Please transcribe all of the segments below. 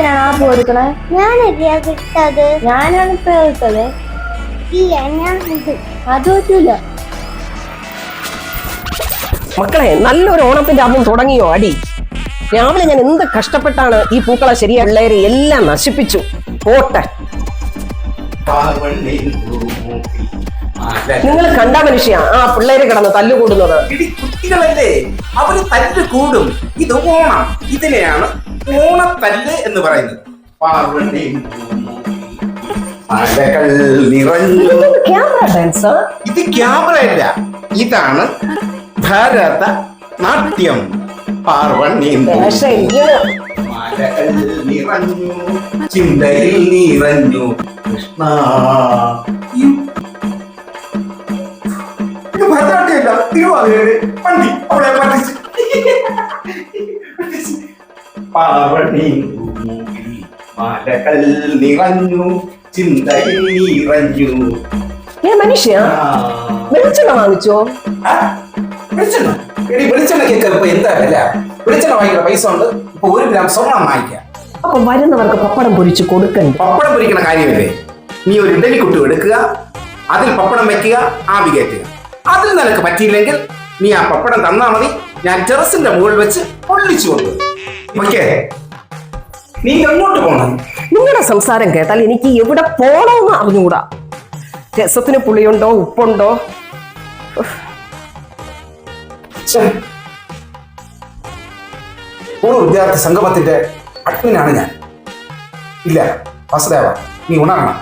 എന്തിനാണ് ആ പൂ എടുക്കണേ ഞാനല്ലേ ഞാനാണ് ഇപ്പൊ എടുത്തത് ഞാൻ അത് പറ്റൂല. മക്കളെ നല്ലൊരു ഓണത്തിന്റെ അപ്പം തുടങ്ങിയോ അടി? രാവിലെ ഞാൻ എന്ത് കഷ്ടപ്പെട്ടാണ് ഈ പൂക്കളെ ശരിയാ പിള്ളേരെ എല്ലാം നശിപ്പിച്ചു. പോട്ടെ. നിങ്ങൾ കണ്ട മനുഷ്യ ആ പിള്ളേര് കിടന്ന് തല്ലുകൂടുന്നത്. കുട്ടികളല്ലേ? അവർ തല്ല് കൂടും. ഇത് ഓണം. ഇതിനെയാണ് ഓണത്തല്ല് എന്ന് പറയുന്നത്. ഇത് ക്യാമറ അല്ല. ഇതാണ് ഭാരത നാട്യം. പാർവണി നിറഞ്ഞു ചിന്തയിൽ നിറഞ്ഞു. കൃഷ്ണ ഇത് ഭരതനാട്യമല്ല തിരുവാതിരയുടെ പണ്ടി അവളെ പറ്റിച്ച് പാർവണി മലകൾ നിറഞ്ഞു ചിന്തയിൽ നിറഞ്ഞു. ഏ മനുഷ്യ വെളിച്ചെണ്ണ വാങ്ങിച്ചോ? വെളിച്ചെണ്ണ. എടി വെളിച്ചെണ്ണ കേൾക്കാൻ ഇപ്പൊ എന്താ വില? വെളിച്ചെണ്ണ വാങ്ങിക്കുന്ന പൈസ ഉണ്ട്. ഇപ്പൊ ഒരു ഗ്രാം സ്വർണം വാങ്ങിക്കാം. അപ്പൊ വരുന്നവർക്ക് പപ്പടം പൊരിച്ച് കൊടുക്കണ്ട? പപ്പടം പൊരിക്കണ കാര്യമല്ലേ? നീ ഒരു ഇഡലി കുട്ടി എടുക്കുക അതിൽ പപ്പടം വെക്കുക ആവി കയറ്റുക. അതിൽ നിനക്ക് പറ്റിയില്ലെങ്കിൽ നീ ആ പപ്പടം തന്നാ മതി. ഞാൻ ടെറസിന്റെ മുകളിൽ വെച്ച് പൊള്ളിച്ചു കൊണ്ട് ഓക്കെ നീ എങ്ങോട്ട് പോണം? നിങ്ങളുടെ സംസാരം കേട്ടാൽ എനിക്ക് എവിടെ പോണമെന്ന് അറിഞ്ഞുകൂടാ? രസത്തിന് പുളിയുണ്ടോ ഉപ്പുണ്ടോ. പൂർവ വിദ്യാർത്ഥി സംഗമത്തിന്റെ അഡ്മിനാണ് ഞാൻ. ഇല്ല വസുദേവ നീ ഉണരണം.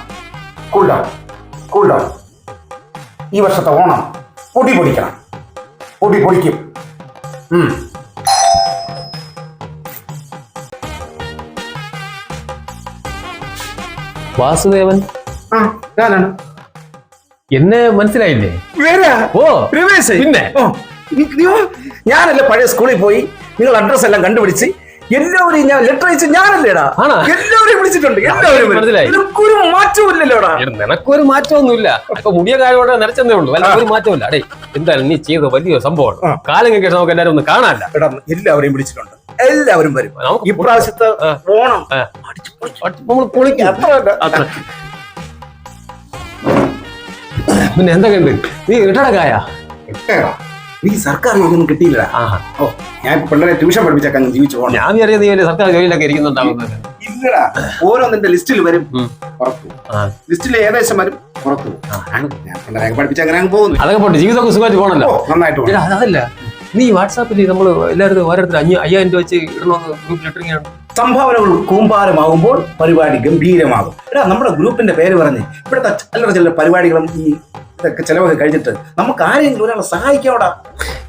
കൂൾ ഡൗൺ കൂൾ ഡൗൺ ഈ വർഷത്തെ ഓണം പൊടി പൊടിക്കണം. പൊടി പൊടിക്കും. വാസുദേവൻ ആ ഞാനാണ് എന്നെ മനസ്സിലായില്ലേ വരാ ഓ രമേശ് പിന്നെ? ഓ, നി- നീ വാ. ഞാനല്ലേ പഴയ സ്കൂളിൽ പോയി നിങ്ങൾ അഡ്രസ് എല്ലാം കണ്ടുപിടിച്ച് എല്ലാവരെയും ഞാൻ ലെറ്റർ അയച്ച് ഞാനല്ലേടാ? എല്ലാവരെയും വിളിച്ചിട്ടുണ്ട്. എല്ലാവരും നിനക്കൊരു മാറ്റവും ഇല്ലല്ലോടാ നിനക്കൊരു മാറ്റമൊന്നുമില്ല. അപ്പൊ മുടിയ കാര്യോടെ നിറച്ചെന്നേ ഉള്ളൂ. അല്ല ഒരു മാറ്റമില്ല അടേ എന്തായാലും നീ ചെയ്ത വലിയ സംഭവമാണ്. കാലം കഴിഞ്ഞ നമുക്ക് എല്ലാവരും ഒന്ന് കാണാനല്ല എടാ എല്ലാവരെയും വിളിച്ചിട്ടുണ്ട്. എല്ലാവരും വരും. ഇപ്രാവശ്യത്തെ. ഓണം. നമ്മൾ പൊളിക്കും. അത്ര അത്ര. പിന്നെ എന്തൊക്കെയുണ്ട്? നീ ഇടടകായ എടാ, നീ സർക്കാർ ജോലിയൊന്നും കിട്ടിയില്ല ഓ ഞാൻ പിള്ളേരെ ട്യൂഷൻ പഠിപ്പിച്ചൊക്കെ അങ്ങ് ജീവിച്ചു പോകണം. ഞാൻ അറിയാതെ നീ വലിയ സർക്കാർ ജോലിയിലൊക്കെ ഇരിക്കുന്നുണ്ടാവുന്നത്. ഇല്ലടാ ഓരോന്നിന്റെ ലിസ്റ്റിൽ വരും. പുറത്തു ലിസ്റ്റിൽ ഏകദേശം വരും പുറത്തു. ഞാൻ പിള്ളേരെ പഠിപ്പിച്ച അങ്ങനെ അങ്ങ് പോകുന്നു. അതൊക്കെ പോട്ടെ ജീവിതമൊക്കെ സുഖമായിട്ട് പോകണല്ലോ നന്നായിട്ട്. അതല്ല നീ വാട്സാപ്പിൽ നമ്മൾ എല്ലാവരും ഓരോരുത്തർ അഞ്ഞ അയ്യായിരം രൂപ വെച്ച് ഇടണമെന്ന് ഇട്ടിരിക്കുകയാണ്. സംഭാവനകൾ കൂമ്പാരമാകുമ്പോൾ പരിപാടി ഗംഭീരമാകും. എടാ നമ്മുടെ ഗ്രൂപ്പിന്റെ പേര് പറഞ്ഞ്. ഇവിടുത്തെ ചില ചില പരിപാടികളും ഈ ഇതൊക്കെ ചിലവൊക്കെ കഴിഞ്ഞിട്ട് നമുക്ക് ആരെങ്കിലും ഒരാളെ സഹായിക്കാവടാ?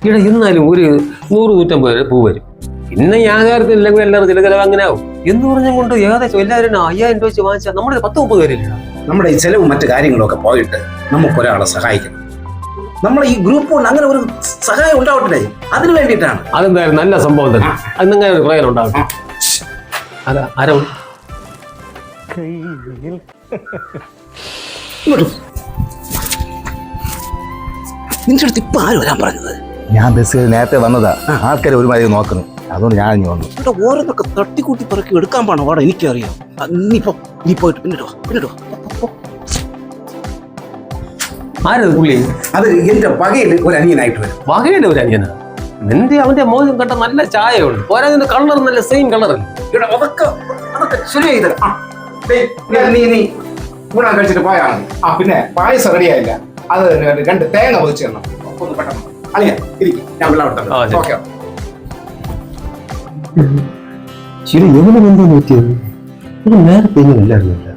ഇവിടെ എന്നാലും ഒരു നൂറ് നൂറ്റമ്പത് രൂപ പൂ വരും. പിന്നെ ഈ ആചാരത്തില്ലെങ്കിൽ എല്ലാവരും ചില ചിലവ് അങ്ങനെ ആവും എന്ന് പറഞ്ഞും കൊണ്ട് ഏകദേശം എല്ലാവരും അയ്യായിരം രൂപ വെച്ച് വാങ്ങിച്ചാൽ നമ്മുടെ പത്ത് മുപ്പത് പേരില്ല? നമ്മുടെ ഈ ചിലവും മറ്റു കാര്യങ്ങളൊക്കെ പോയിട്ട് നമുക്കൊരാളെ സഹായിക്കണം. നമ്മളെ ഈ ഗ്രൂപ്പ് കൊണ്ട് അങ്ങനെ ഒരു സഹായം ഉണ്ടാവട്ടെ? അതിന് വേണ്ടിയിട്ടാണ്. അതെന്തായാലും നല്ല സംഭവം തന്നെ. അതിനെങ്ങനെ ഒരു പ്രയോജനം ഉണ്ടാവും അതാ ആരോ നിന്റെ അടുത്ത് ഇപ്പൊ ആര് വരാൻ പറഞ്ഞത്? ഞാൻ ബസ്സിൽ നേരത്തെ വന്നതാ. ആൾക്കാരെ ഒരുമാതിരി നോക്കുന്നു. അതുകൊണ്ട് ഞാൻ ഇനി വന്നു. ഇവിടെ ഓരോന്നൊക്കെ തട്ടിക്കൂട്ടി പറക്കി എടുക്കാൻ പാടാ എനിക്കറിയാം. നീ പോ നീ പോയിട്ട് പിന്നിട്ടോ പിന്നിട്ടോ ആരത് പുള്ളി? അത് എന്റെ വകയിൽ ഒരു അനിയനായിട്ട് വരും. വകയുടെ ഒരു അനിയനാ? നിന്റെ അവന്റെ മോഹം കണ്ട നല്ല ചായയുണ്ട്. പോരാ നിന്റെ കളർ നല്ല സെയിം കളർ ഇവിടെ അതൊക്കെ അതൊക്കെ ശരിയായി തരാം. ആ, ദേ, ഞാൻ നീ നീ. ഊണാൻ കഴിച്ചിട്ട് പോയാണ് ആ പിന്നെ പായസം റെഡിയായില്ല അത് രണ്ട് തേങ്ങ പൊതിച്ച് തരണം. ഒന്ന് പെട്ടെന്ന്. അളിയ ഇരിക്കും. ഞാൻ വെള്ളം ആ, ശരി. ഓക്കെ. ശരി എവിടെ എന്തോ നോക്കിയത് ഇത് നേരത്തെ ഇങ്ങനെ അല്ലായിരുന്നില്ല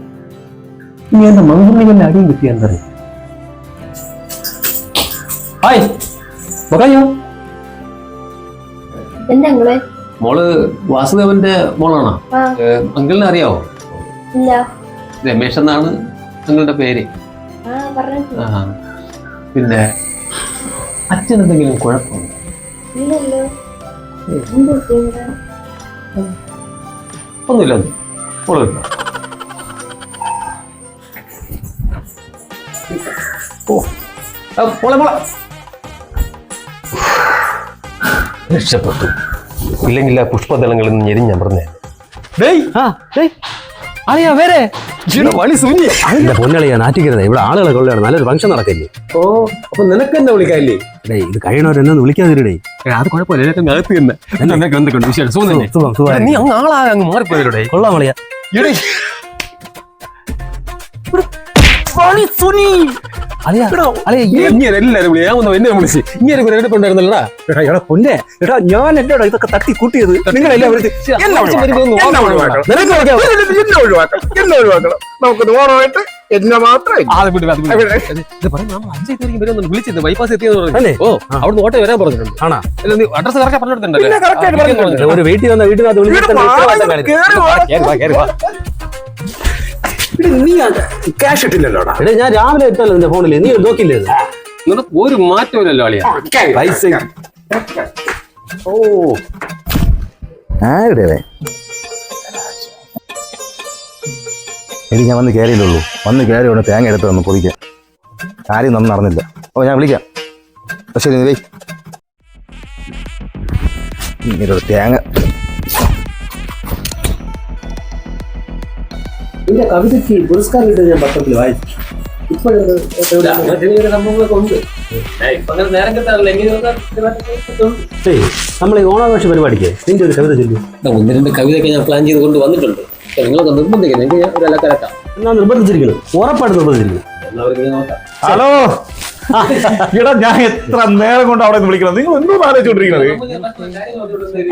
ഇനി എന്റെ മന്ത്രികളിൽ അടിയും കിട്ടിയ എന്തറിയാം ഹായ്. പറയായോ എന്താ നിങ്ങൾ? മോൾ വാസുദേവന്റെ മോളാണോ? അങ്കിളിനെ അറിയാവോ? ഇല്ല. രമേശ് എന്നാണ് നിങ്ങളുടെ പേര്. പിന്നെ അച്ഛൻ എന്തെങ്കിലും കുഴപ്പമുണ്ടോ? ഒന്നുമില്ല. ഒന്നും. മോൾ കേട്ടോ ഓ. മോളെ മോളെ. രക്ഷപ്പെട്ടു. ഇല്ലെങ്കിൽ ആ പുഷ്പദളങ്ങളിൽ നിന്ന് ഞെരിഞ്ഞ പറഞ്ഞേ. അളിയാ വേറെ എന്റെ പൊന്നളിയാ നാറ്റിക്കരുത്. ഇവിടെ ആളുകളെ കൊള്ളയാണ് നല്ലൊരു ഫംഗ്ഷൻ നടക്കില്ലേ? ഓ അപ്പൊ നിനക്ക് എന്നെ വിളിക്കാല്ലേ ഡേ ഇത് കഴിയണവരെന്നെ വിളിക്കാതിരടേ. അത് കുഴപ്പമില്ല. നീ അങ്ങ് ആളാ അങ്ങ് മാറിപ്പോയതോടെ കൊള്ളാം അളിയാ. അളിയാ ഞാൻ ഇതൊക്കെ തട്ടി കൂട്ടിയത്? നിങ്ങളെല്ലാം നമുക്ക് ഓണമായിട്ട് എന്നെ മാത്രം വിളിച്ചിരുന്നു. ബൈപ്പാസ് എത്തിയെന്ന് ഓ അവിടുന്ന് ഓട്ടോ വരാൻ പറഞ്ഞിട്ടുണ്ട്. ആണാ? അഡ്രസ് കറക്റ്റ് പറഞ്ഞിട്ടുണ്ടല്ലേ. ഒരു വീട്ടിൽ വന്ന വീട്ടിനകത്ത് നീ ക്യാഷ് ഇട്ടില്ലല്ലോടാ. എടാ ഞാൻ രാവിലെ ഇട്ടല്ലോ നിന്റെ ഫോണിൽ നീ നോക്കില്ലേ ഇത്? നിനക്ക് ഒരു മാറ്റമില്ലല്ലോ അളിയാ. പൈസ ഓ. ആരുടെ എടി ഞാൻ വന്ന് കയറിയില്ലുള്ളൂ വന്ന് കയറി ഉടനെ തേങ്ങ എടുത്ത് വന്ന് പൊതിക്കാം. കാര്യം നന്ന് നടന്നില്ല. ഓ ഞാൻ വിളിക്കാം. പക്ഷേ നീ തേങ്ങ നിന്റെ കവിതയ്ക്ക് പുരസ്കാരം കിട്ടുന്നത് ഞാൻ പത്രത്തിൽ വായിച്ചു. നമ്മളീ നമ്മൾ ഈ ഓണാഘോഷ പരിപാടിക്ക് നിന്റെ ഒരു കവിത ചൊല്ലു. ഒന്ന് രണ്ട് കവിതയൊക്കെ ഞാൻ പ്ലാൻ ചെയ്ത് കൊണ്ട് വന്നിട്ടുണ്ട്. നിങ്ങളൊക്കെ നിർബന്ധിക്കുന്നത് എനിക്ക് ഞാൻ ഒരു അലക്കരക്കാം എന്നാ നിർബന്ധിച്ചിരിക്കുന്നു. ഉറപ്പായിട്ട് നിർബന്ധിച്ചിരിക്കുന്നു. എല്ലാവർക്കും ഹലോ. എടാ ഞാൻ എത്ര നേരം കൊണ്ട് അവിടെ നിന്ന് വിളിക്കണം നിങ്ങൾ എന്തോ ആലോചിച്ചോണ്ടിരിക്കുന്നത്?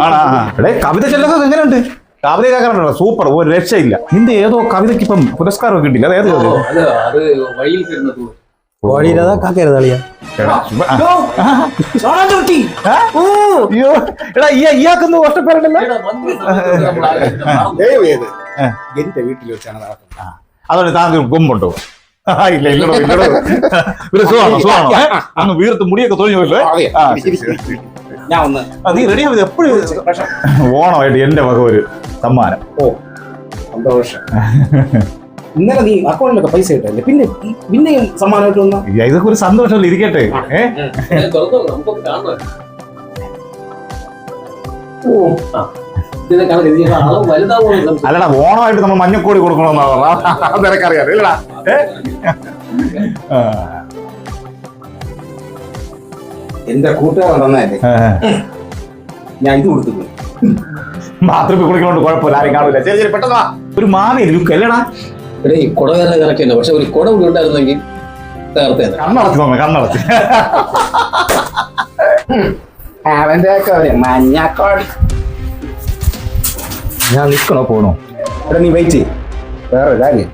ആണാ? എടേ കവിത ചെല്ലൊക്കെ എങ്ങനെയുണ്ട്? കവിത സൂപ്പർ. ഒരു രക്ഷയില്ല. നിന്റെ ഏതോ കവിതയ്ക്ക് ഇപ്പം പുരസ്കാരം കിട്ടില്ല അത് ഏത് കവിത അതോടെ? അയ്യോ എടാ ഈ ഇയാൾക്കൊന്നും എന്റെ വീട്ടിൽ വെച്ചാണ് നടക്കുന്നത്. അതുകൊണ്ട് താങ്കൾ കൊമ്പുണ്ടോ ആ, ഇല്ല ഇല്ലടോ ഇല്ലടോ. സുഖമാണോ? സുഖമാണോ? അന്ന് അങ്ങ് വീർത്ത് മുടിയൊക്കെ തൊഴിഞ്ഞു പോയല്ലേ ഞാൻ ഒന്ന് നീ റെഡി ആവുന്നത് എപ്പോഴും ഓണമായിട്ട് എന്റെ വക ഒരു സമ്മാനം. ഓ സന്തോഷം. ഇന്നലെ നീ അക്കൗണ്ടിലൊക്കെ പൈസ ഇട്ടല്ലേ പിന്നെ പിന്നെ പിന്നെയും സമ്മാനമായിട്ട് വന്ന? ഇതൊക്കെ ഒരു സന്തോഷമല്ല? ഇരിക്കട്ടെ. സംശയം. അല്ലടാ ഓണമായിട്ട് നമ്മൾ മഞ്ഞക്കോടി കൊടുക്കണമെന്നാ പറഞ്ഞ അത് നിനക്കറിയാം. ഇല്ലടാ. എന്റെ കൂട്ടുകാരൻ തന്നതല്ലേ. ഞാൻ ഇത് കൊടുത്തു പോയി ബാത്റൂമിൽ കുളിക്കണോണ്ട് കുഴപ്പമില്ല ആരും കാണൂല. ശരി ശരി പെട്ടെന്ന് വാ. ഒരു മാറി ലുക്ക് അല്ലടാ. എടേ, ഈ കുടവേറെ കണക്ക് തന്നെ പക്ഷെ ഒരു കുട കൂടി ഉണ്ടായിരുന്നെങ്കിൽ നേരത്തെ കണ്ണടച്ച് നോക്കാം കണ്ണടച്ച്. അവന്റെ ഒക്കെ ഒരു മഞ്ഞക്കോടി. ഞാൻ നിൽക്കണോ പോണോ? എടാ നീ വെയിറ്റ് ചെയ്യ്. വേറെ കാര്യം.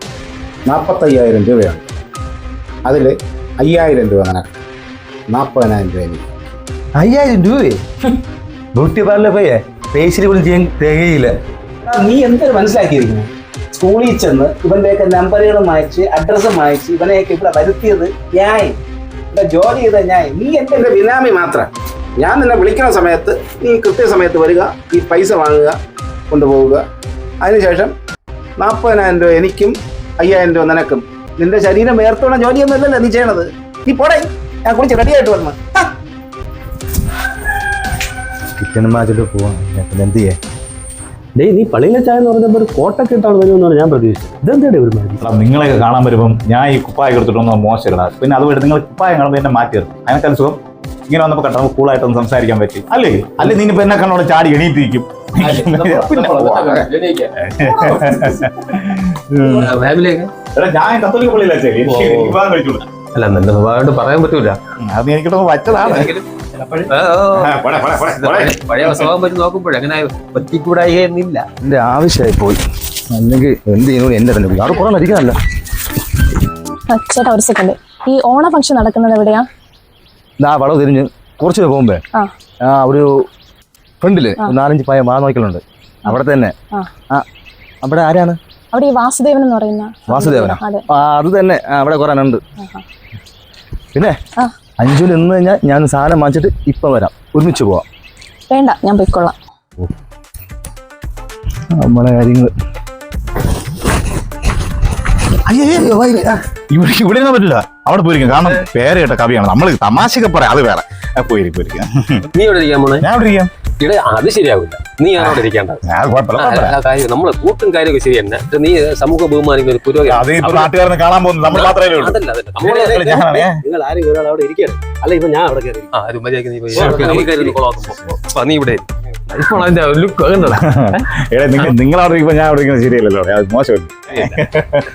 നാൽപ്പത്തയ്യായിരം രൂപയാണ്. അതിൽ അയ്യായിരം രൂപ നിനക്ക്. നാൽപ്പതിനായിരം രൂപ അയ്യായിരം രൂപയെ? ബ്യൂട്ടി പാർലർ പോയേ? പേശിൽ വിളിച്ച് ഞാൻ തികയില്ല. നീ എന്തൊരു മനസ്സിലാക്കിയിരിക്കുന്നു? സ്കൂളിൽ ചെന്ന് ഇവന്റെയൊക്കെ നമ്പറുകൾ മായച്ച് അഡ്രസ്സ് മായച്ച് ഇവനെയൊക്കെ ഇവിടെ വരുത്തിയത് ഞാൻ. ഇവിടെ ജോലി ചെയ്ത ഞാൻ. നീ എന്റെ എന്റെ ബിനാമി മാത്രം. ഞാൻ നിന്നെ വിളിക്കുന്ന സമയത്ത് നീ കൃത്യസമയത്ത് വരിക ഈ പൈസ വാങ്ങുക കൊണ്ടുപോവുക. അതിനുശേഷം നാൽപ്പതിനായിരം രൂപ എനിക്കും അയ്യായിരം രൂപ നിനക്കും. നിന്റെ ശരീരം വേർത്തോളം ജോലിയൊന്നും അല്ലല്ലോ നീ ചെയ്യണത്. നീ പോടേ. ഞാൻ കുളിച്ച് റെഡിയായിട്ട് വരണം ആ. കിച്ചൺ മാച്ചിട്ട് പോവാം. ഞാൻ എന്ത് ചെയ്യാ? ഡേയ് നീ പള്ളിയിലെ ചായ എന്ന് പറഞ്ഞപ്പോൾ ഒരു കോട്ടൊക്കെ ഇട്ടാണ് വരുമെന്നാണ് ഞാൻ പ്രതീക്ഷിച്ചത്. ഇതെന്താടേ ഒരു മാതിരി? നിങ്ങളെ നിങ്ങളെയൊക്കെ കാണാൻ വരുമ്പം ഞാൻ ഈ കുപ്പായ എടുത്തിട്ടൊന്നും മോശമില്ല പിന്നെ അതുപോലെ നിങ്ങൾ കുപ്പായ കാണുമ്പോൾ എന്നെ മാറ്റി തരും അതിനൊക്കെ സുഖം ഇങ്ങനെ വന്നപ്പോൾ കേട്ടോ നമുക്ക് കൂളായിട്ടൊന്ന് സംസാരിക്കാൻ പറ്റി. അല്ലേ? അല്ലേ നീ ഇപ്പൊ എന്നെ കണ്ടോടെ ചാടി എണീറ്റിരിക്കും. ഞാൻ കത്തോലിക്ക പള്ളിയിലെ അല്ല നല്ല സ്വഭാവമായിട്ട് പറയാൻ പറ്റൂല. അത് വച്ചതാണ്. പഴയ സ്വഭാവം പറ്റി നോക്കുമ്പോഴേ അങ്ങനെ പറ്റിക്കൂടായി എന്നില്ല. എന്റെ ആവശ്യമായി പോയി. അല്ലെങ്കിൽ എന്ത് ചെയ്യുന്നു? എന്റെ തന്നെ ചേട്ടാ ഒരു സെക്കൻഡ് ഈ ഓണ ഫംഗ്ഷൻ നടക്കുന്നത് എവിടെയാ? ആ വളവ് തിരിഞ്ഞ് കുറച്ച് പോകുമ്പേ. ആ. ഒരു ഫ്രണ്ടിൽ നാലഞ്ച് പയ മാ നോക്കലുണ്ട് അവിടെ തന്നെ. ആ. അവിടെ ആരാണ്? അവിടെ ഈ വാസുദേവൻ എന്ന് പറയുന്ന വാസുദേവനാ? അതെ. തന്നെ. അവിടെ കുറെ ഉണ്ട്. പിന്നെ. അഞ്ചുവിൽ നിന്ന് കഴിഞ്ഞാൽ ഞാൻ സാധനം വാങ്ങിച്ചിട്ട് ഇപ്പം വരാം. ഒരുമിച്ച് പോവാം. വേണ്ട ഞാൻ പോയിക്കൊള്ളാം നമ്മളെ കാര്യങ്ങൾ ഇവിടെ ഇവിടെ ഇരുന്നാ പറ്റില്ല. അവിടെ പോയിരിക്കും. കാരണം പേര് കേട്ട കവിയാണ്. നമ്മൾ തമാശയൊക്കെ പറയാം. അത് വേറെ. ആ, പോയിരിക്കും പോയിരിക്കും. നീ ഇരിക്കാൻ പോണേ? ഞാൻ ഇവിടെ ഇരിക്കാം? ഇവിടെ അത് ശരിയാവില്ല. നീ അവിടെ ഇരിക്കേണ്ടത്. നമ്മളെ കൂട്ടും കാര്യമൊക്കെ ശരി തന്നെ നീ സമൂഹ ബഹുമാനിക്കുന്ന ഒരു പുരോഗതി. കാണാൻ പോകുന്നു നമ്മൾ മാത്രമേ ഉള്ളൂ. അതല്ല അതല്ല. നിങ്ങൾ ആരും ഒരാൾ അവിടെ ഇരിക്കണം അല്ല ഇപ്പൊ ഞാൻ അവിടെ കയറി. ആ ഒരു മര്യാദയ്ക്ക് നീ ഇവിടെ നിങ്ങൾ നിങ്ങൾ അവിടെ ഇരിക്കുമ്പോ ഞാൻ അവിടെ ഇരിക്കുന്നത് ശരിയല്ലല്ലോ. അത് മോശമല്ലേ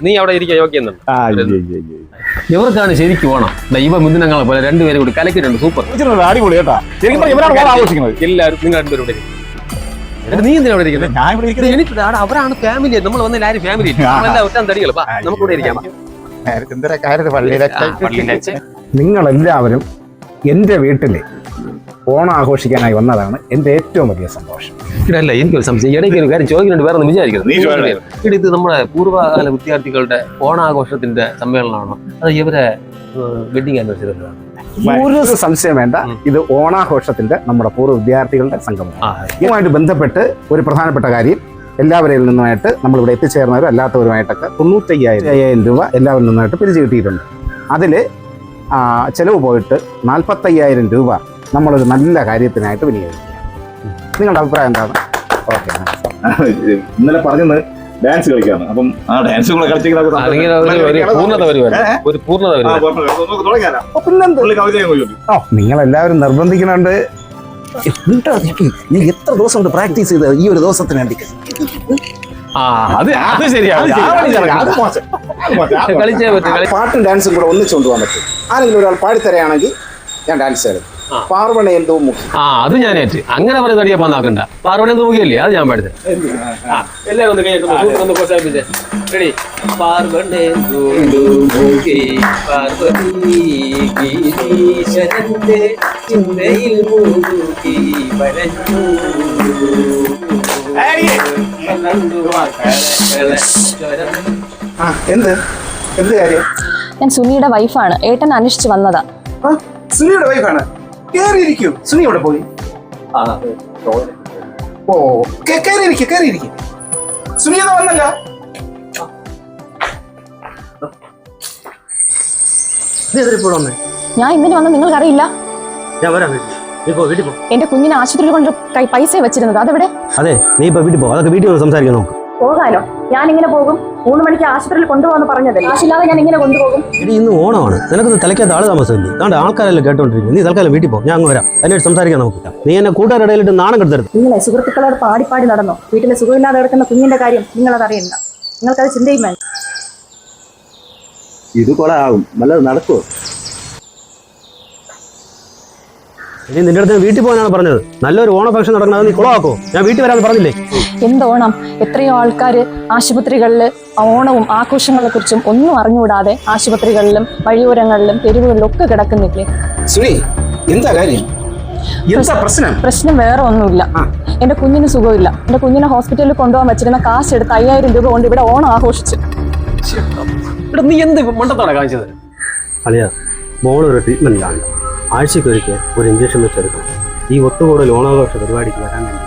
നീ അവിടെ ഇരിക്കാൻ യോഗ്യെന്നുണ്ട്. ഇവർക്കാണ് ശരിക്കും വേണം ദൈവ മുന്തിനങ്ങളെ പോലെ രണ്ടുപേരും കൂടി കലക്കിട്ടുണ്ട് സൂപ്പർ. അടിപൊളി കേട്ടാ. ശരിക്കും എല്ലാവരും നിങ്ങൾ രണ്ടുപേരും നീ എന്തിനാ അവിടെ ഇരിക്കുന്നത്? ഞാൻ ഇവിടെ ഇരിക്കുന്നത്. എനിക്ക് അവരാണ് ഫാമിലി നമ്മൾ വന്ന എല്ലാവരും ഫാമിലി നമ്മളെല്ലാം ഒറ്റാൻ തടികൾ നമുക്കൂടെ ഇരിക്കാം പള്ളിയിലെ. നിങ്ങളെല്ലാവരും എന്റെ വീട്ടിൽ ഓണം ആഘോഷിക്കാനായി വന്നതാണ് എന്റെ ഏറ്റവും വലിയ സന്തോഷം. ഇവിടെ അല്ല എനിക്കൊരു സംശയം. ഇടയ്ക്ക് ഒരു കാര്യം ചോദിക്കുന്നുണ്ട് വേറെ ഒന്നും വിചാരിക്കുന്നത് ഇത് നമ്മുടെ പൂർവകാല വിദ്യാർത്ഥികളുടെ ഓണാഘോഷത്തിന്റെ സമ്മേളനമാണോ. അത് ഇവരെ വെഡിങ് ആനിവേഴ്സറി ഒരു സംശയം വേണ്ട. ഇത് ഓണാഘോഷത്തിന്റെ നമ്മുടെ പൂർവ വിദ്യാർത്ഥികളുടെ സംഗമം ഇതുമായിട്ട് ബന്ധപ്പെട്ട് ഒരു പ്രധാനപ്പെട്ട കാര്യം എല്ലാവരിൽ നിന്നുമായിട്ട് നമ്മൾ ഇവിടെ എത്തിച്ചേർന്നവരും അല്ലാത്തവരുമായിട്ടൊക്കെ തൊണ്ണൂറ്റയ്യായിരം അയ്യായിരം രൂപ എല്ലാവരിൽ നിന്നായിട്ട് പിരിച്ചു കിട്ടിയിട്ടുണ്ട് അതിൽ ചെലവ് പോയിട്ട് നാൽപ്പത്തയ്യായിരം രൂപ നമ്മളൊരു നല്ല കാര്യത്തിനായിട്ട് വിനിയോഗിക്കുക. നിങ്ങളുടെ അഭിപ്രായം എന്താണ്? ഓക്കെ ഇന്നലെ പറഞ്ഞത് ഡാൻസ് കളിക്കാന്ന്. അപ്പം ആ ഡാൻസ് കൂടെ ചൊല്ലും ഓ നിങ്ങളെല്ലാവരും നിർബന്ധിക്കുന്നുണ്ട് നീ എത്ര ദിവസം കൊണ്ട് പ്രാക്ടീസ് ചെയ്ത ഈ ഒരു ദിവസത്തിന് വേണ്ടി? പാട്ടും ഡാൻസും കൂടെ ഒന്നിച്ചുകൊണ്ടുപോകാൻ പറ്റും. ആരെങ്കിലും ഒരാൾ പാടിത്തരാണെങ്കിൽ ഞാൻ ഡാൻസ് കളിക്കും. ആ. അത് ഞാൻ ഏറ്റ്. അങ്ങനെ പറഞ്ഞ തടിയാ പാർവണ എന്ത് മുഖിയല്ലേ? അത് ഞാൻ പാടുന്നത് എല്ലാവരും ഒന്ന് കൈയ്യിട്ട് ഒന്ന് ഒന്ന് പ്രോത്സാഹിപ്പിച്ചേ. റെഡി. പാർവതി ഗിരീശന്റെ ചിന്തയിൽ മുഴുകി വരഞ്ഞു. ആ എന്ത്? എന്ത് കാര്യം? ഞാൻ സുനിയുടെ വൈഫാണ് ഏട്ടൻ അനുഷ്ഠിച്ച് വന്നതാ. സുനിയുടെ വൈഫാണ് കേറിയിരിക്കൂ. സുനി ഇവിടെ പോയി? ഓ കേ- കേറിയിരിക്കെ സുനി എന്നാ വന്നല്ല. ഞാൻ ഇന്നലെ വന്ന നിങ്ങൾക്കറിയില്ല. ഞാൻ വരാം നീ പോ വീട്ടിൽ പോ. എന്റെ കുഞ്ഞിനെ ആശുപത്രിയിൽ കൊണ്ട് കൈ പൈസ വെച്ചിരുന്നത്. അതെവിടെ? അതെ നീ ഇപ്പൊ വീട്ടിൽ പോ. അതൊക്കെ വീട്ടിൽ വന്ന് സംസാരിക്കാം നമുക്ക്. പോകാനോ ഞാൻ ഇങ്ങനെ പോകും. മൂന്ന് മണിക്ക് ആശുപത്രിയിൽ കൊണ്ടുപോകാന്ന് പറഞ്ഞതല്ലേ? കാശില്ലാതെ ഞാൻ ഇങ്ങനെ കൊണ്ടുപോകും? എടി ഇന്ന് ഓണമാണ്. നിനക്ക് തലയ്ക്കകത്ത് ആൾ താമസമില്ലേ? അതുകൊണ്ട് ആൾക്കാരെല്ലാം കേട്ടോണ്ടിരിക്കും നീ തൽക്കാലം വീട്ടിൽ പോകും ഞാൻ അങ്ങ് വരാം. അതിനായിട്ട് സംസാരിക്കാൻ നമുക്ക് നീ എന്നെ കൂട്ടുകാരുടെ നാണം കെടുത്തരുത്. നിങ്ങളെ സുഹൃത്തുക്കളോട് പാടി പാടി നടന്നോ? വീട്ടിലെ സുഖമില്ലാതെ കിടക്കുന്ന കുഞ്ഞിന്റെ കാര്യം നിങ്ങളത് അറിയണ്ട. നിങ്ങൾക്കത് ചിന്തയും വേണ്ട ഇത് കൊളാകും. വല്ലത് നടക്കുമോ ഇനി നിന്റെ അടുത്ത് വീട്ടിൽ പോകാനാണ് പറഞ്ഞത്. നല്ലൊരു ഓണ ഫംഗ്ഷൻ നടക്കുന്നത് നീ കുളമാക്കോ ഞാൻ വീട്ടിൽ വരാമെന്ന് പറഞ്ഞില്ലേ? എന്തോണം എത്രയോ ആൾക്കാർ ആശുപത്രികളിൽ ഓണവും ആഘോഷങ്ങളെ കുറിച്ചും ഒന്നും അറിഞ്ഞുകൂടാതെ ആശുപത്രികളിലും വഴിയോരങ്ങളിലും തെരുവുകളിലും ഒക്കെ കിടക്കുന്നില്ലേ? സുനി എന്താ കാര്യം? എന്താ പ്രശ്നം? പ്രശ്നം വേറെ ഒന്നുമില്ല. എന്റെ കുഞ്ഞിന് സുഖമില്ല. എന്റെ കുഞ്ഞിനെ ഹോസ്പിറ്റലിൽ കൊണ്ടുപോകാൻ വെച്ചിരുന്ന കാശ് എടുത്ത് അയ്യായിരം രൂപ കൊണ്ട് ഇവിടെ ഓണം ആഘോഷിച്ചു. ഇവിടെ നീ എന്ത് മണ്ടത്താണ് കാണിച്ചത്? അളിയ മോളൊരു ട്രീറ്റ്മെന്റ് ആണ് ആഴ്ചക്കൊരിക്കൽ ഒരു ഇഞ്ചക്ഷൻ വെച്ചെടുക്കണം. ഈ ഒത്തുകൂടൽ ഓണാഘോഷ പരിപാടിക്ക് വരാൻ വേണ്ടി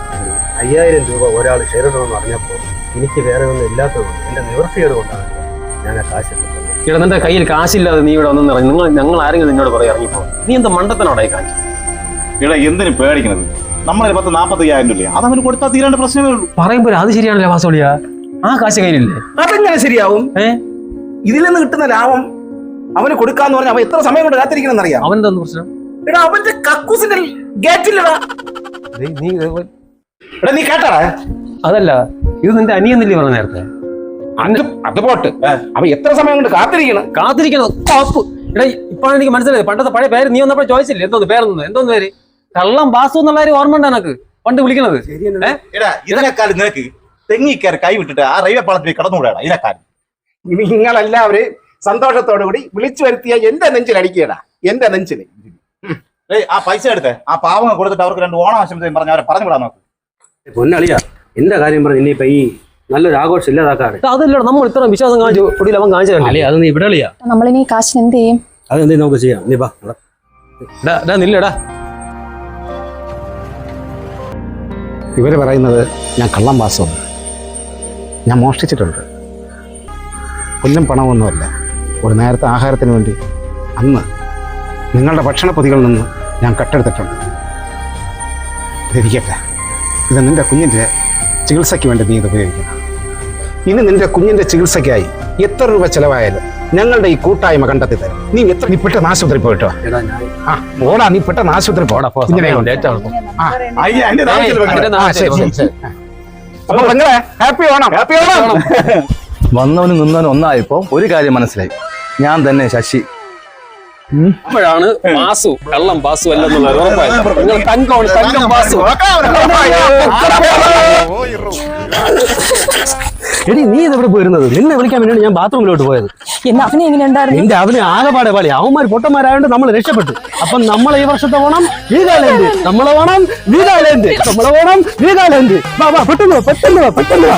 അയ്യായിരം രൂപ ഒരാൾ ഷെയർ ഇടണമെന്ന് അറിഞ്ഞപ്പോൾ എനിക്ക് വേറെ ഒന്നും ഇല്ലാത്തതുകൊണ്ട് എന്റെ നിവൃത്തിയോട് കൊണ്ടാണ് ഞാൻ ആ കാശ്. ഇവിടെ നിന്റെ കയ്യിൽ കാശില്ലാതെ നീ ഇവിടെ വന്നു ഇറങ്ങി നിങ്ങൾ ഞങ്ങൾ ആരെങ്കിലും നിന്നോട് പറയാം ഇറങ്ങിപ്പോ. നീ എന്താ മണ്ടത്തനോടായി കാണിച്ചു ഇവിടെ എന്തിനു പേടിക്കണത്? നമ്മളെ പത്ത് നാപ്പത്തയ്യായിരം രൂപ അത് അവന് കൊടുത്താൽ തീരേണ്ട പ്രശ്നമേ ഉള്ളൂ. പറയുമ്പോൾ അത് ശരിയാണല്ലേ വാസോളിയ. ആ കാശ് കയ്യിലില്ലേ? അതെങ്ങനെ ശരിയാവും? ഇതിൽ നിന്ന് കിട്ടുന്ന ലാഭം അവന് കൊടുക്കാന്ന് പറഞ്ഞാൽ അവൻ എത്ര സമയം കൊണ്ട് കാത്തിരിക്കണം എന്നറിയാം അവൻ എന്താ പ്രശ്നം? എടാ അവന്റെ കക്കൂസിന്റെ ഗേറ്റിലടാ. നീ നീ എടാ നീ കേട്ടടാ? അതല്ല ഇത് നിന്റെ അനിയന്നില്ലേ പറഞ്ഞ നേരത്തെ? അത് അത് പോട്ട്. അപ്പൊ എത്ര സമയം കൊണ്ട് കാത്തിരിക്കണം? കാത്തിരിക്കണം. കാപ്പ് എടാ ഇപ്പോഴാണ് എനിക്ക് മനസ്സിലായത്. പണ്ടത്തെ പഴയ പേര് നീ വന്നപ്പോൾ ചോദിച്ചില്ലേ? എന്തോന്ന് പേരെന്ന്. എന്തോന്ന് പേര്? കള്ളം ബാസു എന്നുള്ള ഓർമ്മ ഉണ്ട് എനക്ക് പണ്ട് വിളിക്കണത്. എടാ ഇതിനെക്കാളും നിനക്ക് തെങ്ങിക്കയറി കൈ വിട്ടിട്ട് ആ റെയിൽവേ പാളത്തിൽ കടന്നുകൂടാ ഇതിനെക്കാളും നിങ്ങളെല്ലാവരും സന്തോഷത്തോടു കൂടി വിളിച്ചു വരുത്തിയ എന്റെ നെഞ്ചിൽ അടിക്കടാ എന്റെ നെഞ്ചിൽ ഏയ് ആ പൈസ എടുത്തേ. ആ പാവങ്ങൾ കൊടുത്തിട്ട് അവർക്ക് രണ്ട് ഓണം ആശംസയും പറഞ്ഞ് അവരെ പറഞ്ഞു വിടാൻ നോക്ക്. പൊന്നളിയ എന്റെ കാര്യം പറഞ്ഞു ഇനിയിപ്പോ ഈ നല്ലൊരു ആഘോഷം ഇല്ലാതാക്കാണ് അതല്ല നമ്മൾ ഇത്ര വിശ്വാസം കാണിച്ചു ഒടുവിൽ അവൻ കാണിച്ചതല്ലേ അളിയ അത് നീ ഇവിടെ അളിയാ. നമ്മളിനി ഈ കാശിന് എന്ത് ചെയ്യും? അതെന്തേ നമുക്ക് ചെയ്യാം. നീ ബാ എടാ നില്ലടാ ഇവർ പറയുന്നത് ഞാൻ കള്ളം വാസമാണ് ഞാൻ മോഷ്ടിച്ചിട്ടുണ്ട്. കൊല്ലും പണമൊന്നുമല്ല. ഒരു നേരത്തെ ആഹാരത്തിന് വേണ്ടി അന്ന് നിങ്ങളുടെ ഭക്ഷണ പൊതികളിൽ നിന്ന് ഞാൻ കട്ടെടുത്തിട്ടുണ്ട്. ഇരിക്കട്ടെ ഇത് നിന്റെ കുഞ്ഞിന്റെ ചികിത്സയ്ക്ക് വേണ്ടി നീ ഇത് ഉപയോഗിക്കണം ഇനി നിന്റെ കുഞ്ഞിന്റെ ചികിത്സയ്ക്കായി എത്ര രൂപ ചെലവായാലും ഞങ്ങളുടെ ഈ കൂട്ടായ്മ കണ്ടെത്തി തരും. നീ എത്ര നീ പെട്ടെന്ന് ആശുപത്രി പോയിട്ടോ? ഞാൻ ആ ഓടാ നീ പെട്ടെന്ന് ആശുപത്രി പോടാ കുഞ്ഞിനെ അപ്പൊ ഹാപ്പി ഓണം. ഹാപ്പി ഓണം. വന്നവനും നിന്നവനും ഒന്നായപ്പോ ഒരു കാര്യം മനസ്സിലായി. ഞാൻ തന്നെ ശശി അപ്പോഴാണ് മാസു കള്ളം പാസു അല്ലെന്നുള്ളത് ഉറപ്പായത് നിങ്ങൾ തങ്കമാണ് തങ്കം പാസു എടി നീ ഇതെവിടെ പോയിരുന്നത്? നിന്നെ വിളിക്കാൻ വേണ്ടിയാണ് ഞാൻ ബാത്റൂമിലോട്ട് പോയത്. എന്നെ അവനെ എങ്ങനെ ഉണ്ടായിരുന്നു? നിന്റെ അവന് ആകെപ്പാടെ പാളി. അവന്മാർ പൊട്ടന്മാരായോണ്ട് നമ്മൾ രക്ഷപ്പെട്ടു. അപ്പം നമ്മൾ ഈ വർഷത്തെ ഓണം വീഗാലാൻഡ്. നമ്മളെ ഓണം വീഗാലാൻഡ്. നമ്മളെ ഓണം വീഗാലാൻഡ്. വാ വാ പെട്ടെന്ന് വാ, പെട്ടെന്ന് വാ, പെട്ടെന്ന് വാ.